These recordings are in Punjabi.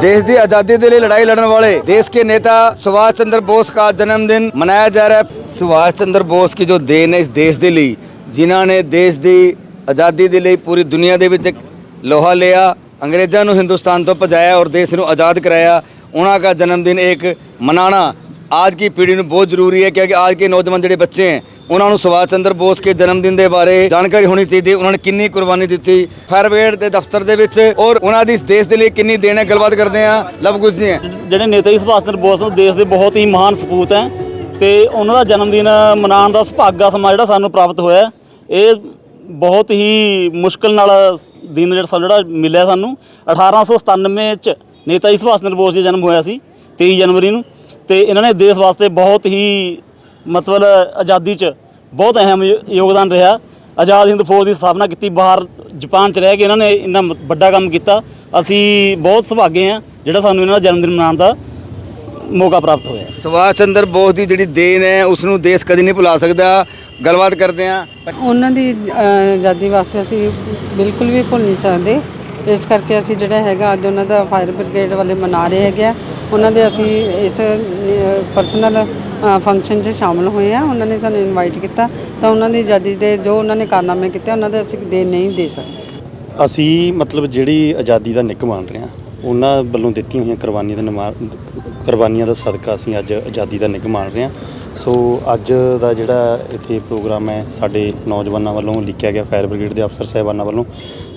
देश की आजादी के लिए लड़ाई लड़ने वाले देश के नेता सुभाष चंद्र बोस का जन्मदिन मनाया जा रहा है सुभाष चंद्र बोस की जो देन है इस देश के लिए ਜਿਨ੍ਹਾਂ ਨੇ ਦੇਸ਼ ਦੀ ਆਜ਼ਾਦੀ ਦੇ ਲਈ ਪੂਰੀ ਦੁਨੀਆ ਦੇ ਵਿੱਚ ਇੱਕ ਲੋਹਾ ਲਿਆ ਅੰਗਰੇਜ਼ਾਂ ਨੂੰ ਹਿੰਦੁਸਤਾਨ ਤੋਂ ਭਜਾਇਆ ਔਰ ਦੇਸ਼ ਨੂੰ ਆਜ਼ਾਦ कराया ਉਹਨਾਂ ਦਾ ਜਨਮਦਿਨ ਇੱਕ ਮਨਾਣਾ आज की पीढ़ी ਨੂੰ ਬਹੁਤ ਜ਼ਰੂਰੀ ਹੈ ਕਿਉਂਕਿ ਅੱਜ ਕੇ ਨੌਜਵਾਨ ਜਿਹੜੇ ਬੱਚੇ ਹੈ ਉਹਨਾਂ ਨੂੰ ਸੁਭਾਸ਼ ਚੰਦਰ ਬੋਸ ਕੇ ਜਨਮ ਦਿਨ ਦੇ ਬਾਰੇ ਜਾਣਕਾਰੀ ਹੋਣੀ ਚਾਹੀਦੀ। ਉਹਨਾਂ ਨੇ ਕਿੰਨੀ ਕੁਰਬਾਨੀ ਦਿੱਤੀ। ਫਾਇਰ ਬ੍ਰਿਗੇਡ ਦੇ ਦਫ਼ਤਰ ਦੇ ਵਿੱਚ ਔਰ ਉਹਨਾਂ ਦੀ ਦੇਸ਼ ਦੇ ਲਈ ਕਿੰਨੀ ਦੇਣ ਹੈ, ਗੱਲਬਾਤ ਕਰਦੇ ਆ ਲਵ ਜੀ ਹੈ। ਜਿਹੜੇ ਨੇਤਾ ਜੀ, ਸੁਭਾਸ਼ ਚੰਦਰ ਬੋਸ ਨੂੰ, ਦੇਸ਼ ਦੇ ਬਹੁਤ ਹੀ ਮਹਾਨ ਸਪੂਤ ਹੈ ਤੇ ਉਹਨਾਂ ਦਾ ਜਨਮ ਦਿਨ ਮਨਾਉਣ ਦਾ ਸੁਭਾਗਾ ਸਮਾਂ ਜਿਹੜਾ ਸਾਨੂੰ ਪ੍ਰਾਪਤ ਹੋਇਆ ਇਹ ਬਹੁਤ ਹੀ ਮੁਸ਼ਕਲ ਨਾਲ ਦਿਨ ਜਿਹੜਾ ਸਾਨੂੰ ਜਿਹੜਾ ਮਿਲਿਆ ਸਾਨੂੰ। 1897 ਚ ਨੇਤਾ ਜੀ, ਸੁਭਾਸ਼ ਚੰਦਰ ਬੋਸ ਜੀ ਦਾ ਜਨਮ ਹੋਇਆ ਸੀ 23 ਜਨਵਰੀ ਨੂੰ। ਤੇ ਇਹਨਾਂ ਨੇ ਦੇਸ਼ ਵਾਸਤੇ ਬਹੁਤ ਹੀ ਮਤਲਬ ਆਜ਼ਾਦੀ ਚ ਬਹੁਤ ਅਹਿਮ ਯੋਗਦਾਨ ਰਿਹਾ। ਆਜ਼ਾਦ ਹਿੰਦ ਫੌਜ ਦੀ ਸਥਾਪਨਾ ਕੀਤੀ ਬਾਹਰ ਜਾਪਾਨ ਚ ਰਹਿ ਕੇ ਇਹਨਾਂ ਨੇ ਇੰਨਾ ਵੱਡਾ ਕੰਮ ਕੀਤਾ। ਅਸੀਂ ਬਹੁਤ ਸੁਭਾਗੇ ਹਾਂ ਜਿਹੜਾ ਸਾਨੂੰ ਇਹਨਾਂ ਦਾ ਜਨਮ ਦਿਨ ਮਨਾਉਣ ਦਾ ਮੌਕਾ ਪ੍ਰਾਪਤ ਹੋਇਆ। ਸੁਭਾਸ਼ ਚੰਦਰ ਬੋਸ ਦੀ ਜਿਹੜੀ ਦੇਣ ਹੈ ਉਸ ਨੂੰ ਦੇਸ਼ ਕਦੀ ਨਹੀਂ ਭੁਲਾ ਸਕਦਾ। ਗੱਲਬਾਤ ਕਰਦੇ ਆ ਉਹਨਾਂ ਦੀ ਆਜ਼ਾਦੀ ਵਾਸਤੇ ਅਸੀਂ ਬਿਲਕੁਲ ਵੀ ਭੁੱਲ ਨਹੀਂ ਸਕਦੇ। ਇਸ ਕਰਕੇ ਅਸੀਂ ਜਿਹੜਾ ਹੈਗਾ ਅੱਜ ਉਹਨਾਂ ਦਾ ਫਾਇਰ ਬ੍ਰਿਗੇਡ ਵਾਲੇ ਮਨਾ ਰਹੇ ਹੈਗੇ ਆ। ਉਹਨਾਂ ਦੇ ਅਸੀਂ ਇਸ ਪਰਸਨਲ ਫੰਕਸ਼ਨ 'ਚ ਸ਼ਾਮਲ ਹੋਏ ਆ ਉਹਨਾਂ ਨੇ ਸਾਨੂੰ ਇਨਵਾਈਟ ਕੀਤਾ। ਤਾਂ ਉਹਨਾਂ ਦੀ ਆਜ਼ਾਦੀ ਦੇ ਜੋ ਉਹਨਾਂ ਨੇ ਕਾਰਨਾਮੇ ਕੀਤੇ, ਉਹਨਾਂ ਦੇ ਅਸੀਂ ਦੇ ਨਹੀਂ ਦੇ ਸਕਦੇ। ਅਸੀਂ ਮਤਲਬ ਜਿਹੜੀ ਆਜ਼ਾਦੀ ਦਾ ਨਿੱਘ ਮੰਨ ਰਹੇ ਹਾਂ ਉਹਨਾਂ ਵੱਲੋਂ ਦਿੱਤੀਆਂ ਹੋਈਆਂ ਕੁਰਬਾਨੀਆਂ ਦਾ ਨਿਮਾ ਕੁਰਬਾਨੀਆਂ ਦਾ ਸਦਕਾ ਅਸੀਂ ਅੱਜ ਆਜ਼ਾਦੀ ਦਾ ਨਿੱਘ ਮਾਣ ਰਹੇ ਹਾਂ। ਸੋ ਅੱਜ ਦਾ ਜਿਹੜਾ ਇੱਥੇ ਪ੍ਰੋਗਰਾਮ ਹੈ, ਸਾਡੇ ਨੌਜਵਾਨਾਂ ਵੱਲੋਂ ਲਿਖਿਆ ਗਿਆ ਫਾਇਰ ਬ੍ਰਿਗੇਡ ਦੇ ਅਫਸਰ ਸਾਹਿਬਾਨਾਂ ਵੱਲੋਂ,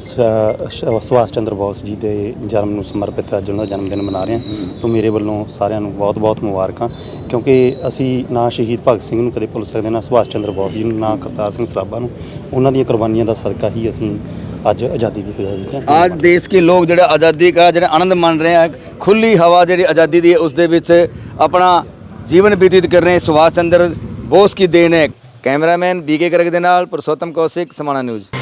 ਸ- ਸ਼- ਸੁਭਾਸ਼ ਚੰਦਰ ਬੋਸ ਜੀ ਦੇ ਜਨਮ ਨੂੰ ਸਮਰਪਿਤ ਅੱਜ ਉਹਨਾਂ ਦਾ ਜਨਮ ਦਿਨ ਮਨਾ ਰਹੇ ਹਾਂ। ਸੋ ਮੇਰੇ ਵੱਲੋਂ ਸਾਰਿਆਂ ਨੂੰ ਬਹੁਤ-ਬਹੁਤ ਮੁਬਾਰਕਾਂ, ਕਿਉਂਕਿ ਅਸੀਂ ਨਾ ਸ਼ਹੀਦ ਭਗਤ ਸਿੰਘ ਨੂੰ ਕਦੇ ਭੁੱਲ ਸਕਦੇ, ਨਾ ਸੁਭਾਸ਼ ਚੰਦਰ ਬੋਸ ਜੀ ਨੂੰ, ਨਾ ਕਰਤਾਰ ਸਿੰਘ ਸਰਾਭਾ ਨੂੰ, ਉਹਨਾਂ ਦੀਆਂ ਕੁਰਬਾਨੀਆਂ ਦਾ ਸਦਕਾ ਹੀ ਅਸੀਂ ਅੱਜ ਆਜ਼ਾਦੀ ਦੀ ਫਿਜ਼ਾ ਵਿੱਚ ਹਾਂ आज देश के लोग ਜਿਹੜਾ ਆਜ਼ਾਦੀ ਦਾ ਜਿਹੜਾ ਆਨੰਦ ਮਾਣ ਰਹੇ ਆ ਖੁੱਲੀ ਹਵਾ ਜਿਹੜੀ ਆਜ਼ਾਦੀ ਦੀ ਹੈ ਉਸ ਦੇ ਵਿੱਚ ਆਪਣਾ ਜੀਵਨ ਬਤੀਤ ਕਰ ਰਹੇ ਸੁਭਾਸ਼ ਚੰਦਰ ਬੋਸ ਕੀ ਦੇਣ ਹੈ ਕੈਮਰਾਮੈਨ ਬੀਕੇ ਕਰਕ ਦੇ ਨਾਲ ਪੁਰਸ਼ੋਤਮ ਕੌਸ਼ਿਕ ਸਮਾਣਾ ਨਿਊਜ਼